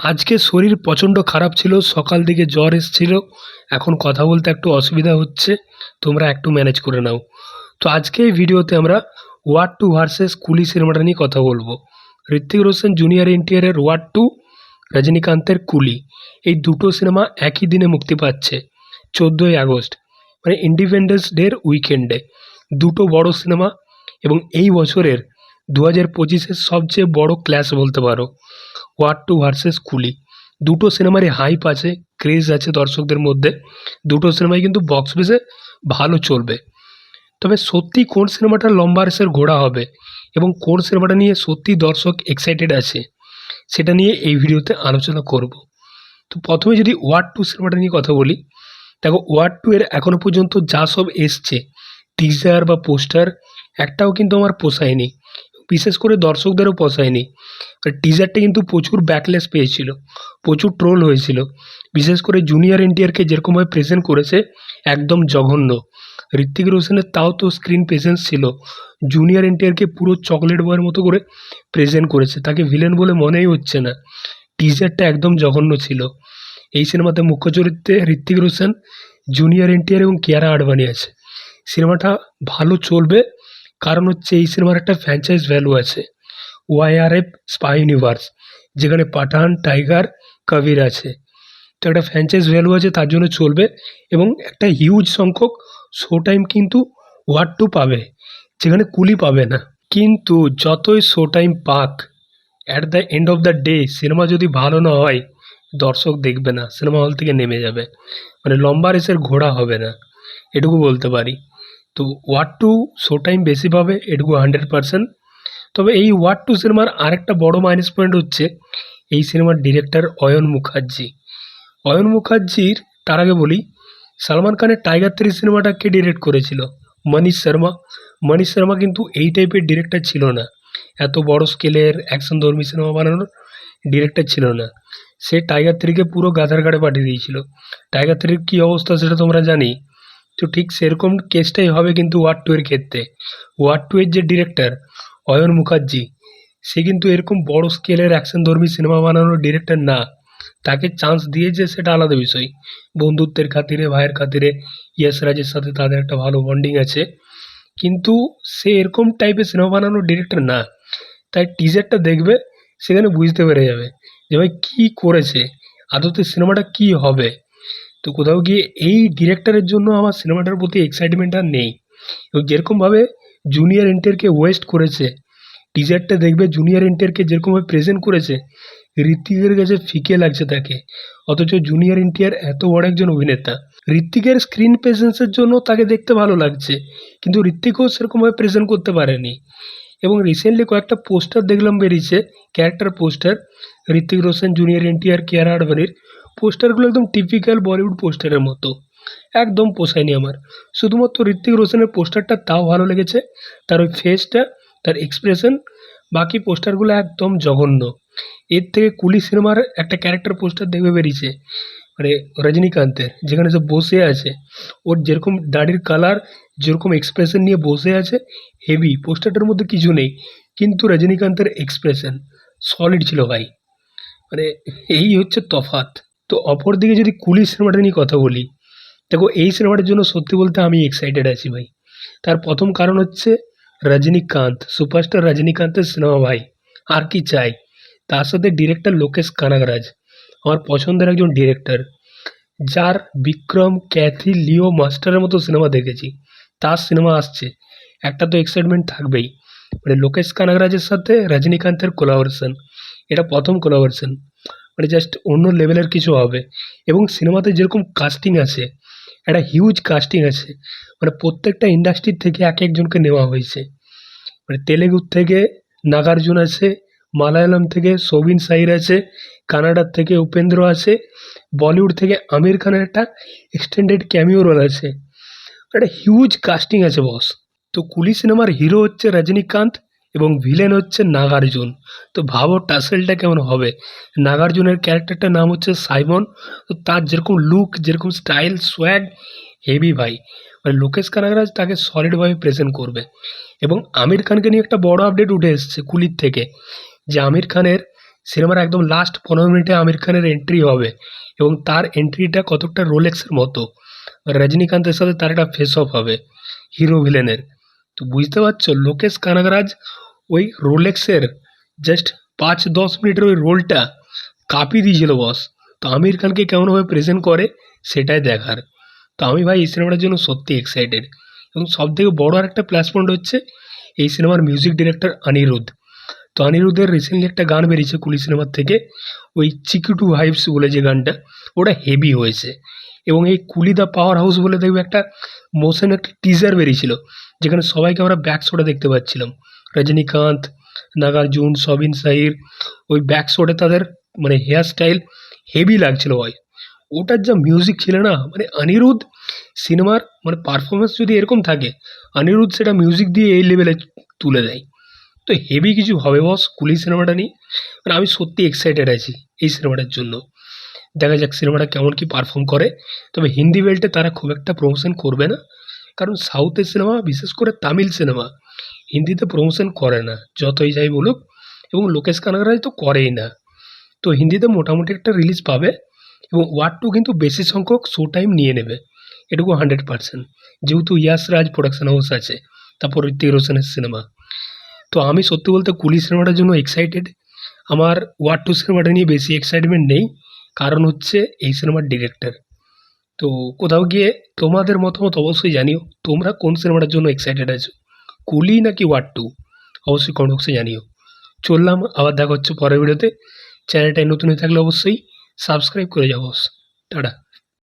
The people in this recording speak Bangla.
আজকে শরীর প্রচণ্ড খারাপ ছিল, সকাল দিকে জ্বর এসেছিল। এখন কথা বলতে একটু অসুবিধা হচ্ছে, তোমরা একটু ম্যানেজ করে নাও। তো আজকে এই ভিডিওতে আমরা ওয়ার্ড টু ভার্সেস কুলি সিনেমাটা নিয়ে কথা বলব। ঋত্বিক রোশন জুনিয়র এনটিআরের ওয়ার্ড টু রজনীকান্তের কুলি। এই দুটো সিনেমা একই দিনে মুক্তি পাচ্ছে, চোদ্দোই আগস্ট মানে ইন্ডিপেন্ডেন্স ডের উইকেন্ডে দুটো বড় সিনেমা এবং এই বছরের দু হাজার পঁচিশের সবচেয়ে বড় ক্ল্যাশ বলতে পারো। ওয়ার টু ভার্সেস কুলি দুটো সিনেমারই হাইপ আছে ক্রেজ আছে দর্শকদের মধ্যে। দুটো সিনেমাই কিন্তু বক্স অফিসে ভালো চলবে। তবে সত্যি কোন সিনেমাটা লম্বা রেসের ঘোড়া হবে এবং কোন সিনেমাটা নিয়ে সত্যি দর্শক এক্সাইটেড আছে, সেটা নিয়ে এই ভিডিওতে আলোচনা করব। তো প্রথমে যদি ওয়ার টু সিনেমাটা নিয়ে কথা বলি, দেখো ওয়ার টু এর এখনও পর্যন্ত যা সব এসছে টিজার বা পোস্টার একটাও কিন্তু আমার পোষায়নি। বিশেষ করে দর্শকদেরও পোষায়নি। টিজারটা কিন্তু প্রচুর ব্যাকলেস পেয়েছিল, প্রচুর ট্রোল হয়েছিল। বিশেষ করে জুনিয়র এনটিআরকে যেরকমভাবে প্রেজেন্ট করেছে, একদম জঘন্য। ঋত্বিক রোশনের তাও তো স্ক্রিন প্রেজেন্স ছিল। জুনিয়র এনটিআরকে পুরো চকলেট বয়ের মতো করে প্রেজেন্ট করেছে। তাকে ভিলেন বলে মনেই হচ্ছে না। টিজারটা একদম জঘন্য ছিল। এই সিনেমাতে মুখ্য চরিত্রে ঋত্বিক রোশন জুনিয়র এনটিআর এবং কিয়ারা আডবাণী আছে। সিনেমাটা ভালো চলবে কারণ হচ্ছে এই সিনেমার একটা ফ্র্যাঞ্চাইজ ভ্যালু আছে। ওয়াইআরএফ স্পাই ইউনিভার্স যেখানে পাঠান, টাইগার, কবির আছে। তো একটা ফ্র্যাঞ্চাইজ ভ্যালু আছে, তার জন্য চলবে এবং একটা হিউজ সংখ্যক শো টাইম কিন্তু ওয়ার টু পাবে, যেখানে কুলি পাবে না। কিন্তু যতই শো টাইম পাক at the end of the day cinema যদি ভালো না হয়, দর্শক দেখবে না সিনেমা হল থেকে নেমে যাবে। মানে লম্বা রেসের ঘোড়া হবে না, এটুকু বলতে পারি। তো ওয়ার টু শো টাইম বেশি পাবে, এটুকু হান্ড্রেড পারসেন্ট তবে এই ওয়ার টু সিনেমার আরেকটা বড় মাইনাস পয়েন্ট হচ্ছে এই সিনেমার ডিরেক্টর অয়ন মুখার্জি। অয়ন মুখার্জির, তার আগে বলি, সালমান খানের টাইগার থ্রি সিনেমাটা কে ডিরেক্ট করেছিল? মনীষ শর্মা। মনীষ শর্মা কিন্তু এই টাইপের ডিরেক্টর ছিল না। এত বড় স্কেলের অ্যাকশন ধর্মী সিনেমা বানানোর ডিরেক্টর ছিল না। সে টাইগার থ্রিকে পুরো গাধার গাড়ে পাঠিয়ে দিয়েছিল। টাইগার থ্রির কী অবস্থা সেটা তোমরা জানি? তো ঠিক সেরকম কেসটাই হবে কিন্তু ওয়ার্ড টু এর ক্ষেত্রে। ওয়ার্ড টু এর যে ডিরেক্টর অয়ন মুখার্জি, সে কিন্তু এরকম বড় স্কেলের অ্যাকশন ধর্মী সিনেমা বানানোর ডিরেক্টর না। তাকে চান্স দিয়েছে সেটা আলাদা বিষয়। বন্ধুত্বের খাতিরে, ভাইয়ের খাতিরে, ইয়াস রাজের সাথে তাদের একটা ভালো বন্ডিং আছে। কিন্তু সে এরকম টাইপের সিনেমা বানানোর ডিরেক্টর না। তাই টিজারটা দেখবে, সেখানে বুঝতে পেরে যাবে যে ভাই কী করেছে, আদতে সিনেমাটা কী হবে। তো কোথাও গিয়ে এই ডিরেক্টরের জন্য আমার সিনেমাটার প্রতি এক্সাইটমেন্ট আর নেই। এবং যেরকমভাবে জুনিয়র এনটিআরকে ওয়েস্ট করেছে টিজারটা দেখবে জুনিয়র এনটিআরকে যেরকমভাবে প্রেজেন্ট করেছে, ঋত্বিকের কাছে ফিকে লাগছে তাকে। অথচ জুনিয়র এনটিআর এত বড় একজন অভিনেতা। ঋত্বিকের স্ক্রিন প্রেজেন্সের জন্য তাকে দেখতে ভালো লাগছে, কিন্তু ঋত্বিকও সেরকমভাবে প্রেজেন্ট করতে পারেনি। এবং রিসেন্টলি কয়েকটা পোস্টার দেখলাম বেরিয়েছে character poster Hrithik Roshan junior NTR Kiara আডবাণীর পোস্টারগুলো একদম টিপিক্যাল বলিউড পোস্টারের মতো। একদম পোষায়নি আমার। শুধুমাত্র ঋত্বিক রোশনের পোস্টারটা তাও ভালো লেগেছে, তার ওই ফেসটা তার এক্সপ্রেশন বাকি পোস্টারগুলো একদম জঘন্য। এর থেকে কুলি সিনেমার একটা ক্যারেক্টার পোস্টার দেখবে বেরিয়েছে মানে রজনীকান্তের, যেখানে সে বসে আছে। ওর যেরকম দাড়ির কালার যেরকম এক্সপ্রেশন নিয়ে বসে আছে হেভি পোস্টারটার মধ্যে কিছু নেই, কিন্তু রজনীকান্তের এক্সপ্রেশন সলিড ছিল ভাই। মানে এই হচ্ছে তফাৎ। তো অপরদিকে যদি কুলি সিনেমাটা নিয়ে কথা বলি, দেখো এই সিনেমাটার জন্য সত্যি বলতে আমি এক্সাইটেড আছি ভাই। তার প্রথম কারণ হচ্ছে রজনীকান্ত সুপারস্টার রজনীকান্তের সিনেমা ভাই। আর কি চাই? তার সাথে ডিরেক্টর লোকেশ কানাগরাজ, আমার পছন্দের একজন ডিরেক্টর যার বিক্রম, ক্যাথি, লিও মাস্টারের মতো সিনেমা দেখেছি। তার সিনেমা আসছে। একটা তো এক্সাইটমেন্ট থাকবেই। মানে লোকেশ কানাগরাজের সাথে রজনীকান্তের কোলাবোরেশন এটা প্রথম কোলাবোরেশন মানে জাস্ট অন্য লেভেলের কিছু হবে। এবং সিনেমাতে যেরকম কাস্টিং আছে, একটা হিউজ কাস্টিং আছে মানে প্রত্যেকটা ইন্ডাস্ট্রির থেকে এক একজনকে নেওয়া হয়েছে। মানে তেলেগুর থেকে নাগার্জুন আছে, মালায়ালাম থেকে সবিন সাইর আছে, কানাডার থেকে উপেন্দ্র আছে, বলিউড থেকে আমির খানের একটা এক্সটেন্ডেড ক্যামিও রোল আছে। একটা হিউজ কাস্টিং আছে বস তো কুলি সিনেমার হিরো হচ্ছে রজনীকান্ত এবং ভিলেন হচ্ছে নাগার্জুন। তো ভাবো টাসেলটা কেমন হবে? নাগার্জুনের ক্যারেক্টারটার নাম হচ্ছে সাইমন। তো তার যেরকম লুক যেরকম স্টাইল সোয়াগ হেভি ভাই। মানে লোকেশ কানাগরাজ তাকে সলিডভাবে প্রেজেন্ট করবে। এবং আমির খানকে নিয়ে একটা বড় আপডেট উঠে এসেছে কুলির থেকে, যে আমির খানের সিনেমার একদম লাস্ট পনেরো মিনিটে আমির খানের এন্ট্রি হবে এবং তার এন্ট্রিটা কতকটা রোলেক্সের মতো। রজনীকান্তের সাথে তার একটা ফেস অফ হবে হিরো ভিলেনের তো বুঝতে পারছ, লোকেশ কানাগরাজ ওই রোলেক্সের জাস্ট পাঁচ দশ মিনিটের ওই রোলটা কাঁপিয়ে দিয়েছিল বস তো আমির খানকে কেমনভাবে প্রেজেন্ট করে, সেটাই দেখার। তো আমি ভাই, এই সিনেমাটার জন্য সত্যি এক্সাইটেড এবং সব থেকে বড় আর একটা প্লাস পয়েন্ট হচ্ছে, এই সিনেমার মিউজিক ডিরেক্টর অনিরুদ্ধ। তো অনিরুদ্ধের রিসেন্টলি একটা গান বেরিয়েছে কুলি সিনেমার থেকে, ওই চিকিটু হাইপস বলে যে গানটা, ওটা হেভি হয়েছে। এবং এই কুলি দ্য পাওয়ার হাউস বলে দেখবে একটা মোশন একটা টিজার বেরিয়েছিল, যেখানে সবাইকে আমরা ব্যাক শোটা দেখতে পাচ্ছিলাম। রজনীকান্ত, নাগার্জুন, সবিন সাহির, ওই ব্যাক শোটে তাদের মানে হেয়ার স্টাইল হেভি লাগছিল ভাই। ওটার যা মিউজিক ছিল না মানে অনিরুদ্ধ সিনেমার মানে পারফরমেন্স যদি এরকম থাকে, অনিরুদ্ধ সেটা মিউজিক দিয়ে এই লেভেলে তুলে দেয়। তো হেভি কিছু হবে বস কুলি সিনেমাটা নিয়ে। মানে আমি সত্যি এক্সাইটেড আছি এই সিনেমাটার জন্য। দেখা যাক সিনেমাটা কেমন কি পারফর্ম করে। তবে হিন্দি বেল্টে তারা খুব একটা প্রমোশন করবে না। কারণ সাউথের সিনেমা বিশেষ করে তামিল সিনেমা হিন্দিতে প্রমোশন করে না, যতই যাই বলুক। এবং লোকেশ কানাগরাজ তো করেই না। তো হিন্দিতে মোটামুটি একটা রিলিজ পাবে। এবং ওয়ার টু কিন্তু বেশি সংখ্যক শো টাইম নিয়ে নেবে। এটুকু হান্ড্রেড পার্সেন্ট যেহেতু ইয়াস রাজ প্রোডাকশন হাউস আছে, তারপর ঋতিক রোশনের সিনেমা তো আমি সত্যি বলতে কুলি সিনেমাটার জন্য এক্সাইটেড আমার ওয়ার টু সিনেমাটা নিয়ে বেশি এক্সাইটমেন্ট নেই। কারণ হচ্ছে এই সিনেমার ডিরেক্টর। তো কোথাও গিয়ে তোমাদের মতামত অবশ্যই জানিও। তোমরা কোন সিনেমাটার জন্য এক্সাইটেড আছো? কুলি নাকি ওয়ার টু? অবশ্যই কমেন্ট বক্সে জানিও। চললাম, আবার দেখা হচ্ছে পরের ভিডিওতে চ্যানেলটায় নতুন হয়ে থাকলে অবশ্যই সাবস্ক্রাইব করে যাব টাটা।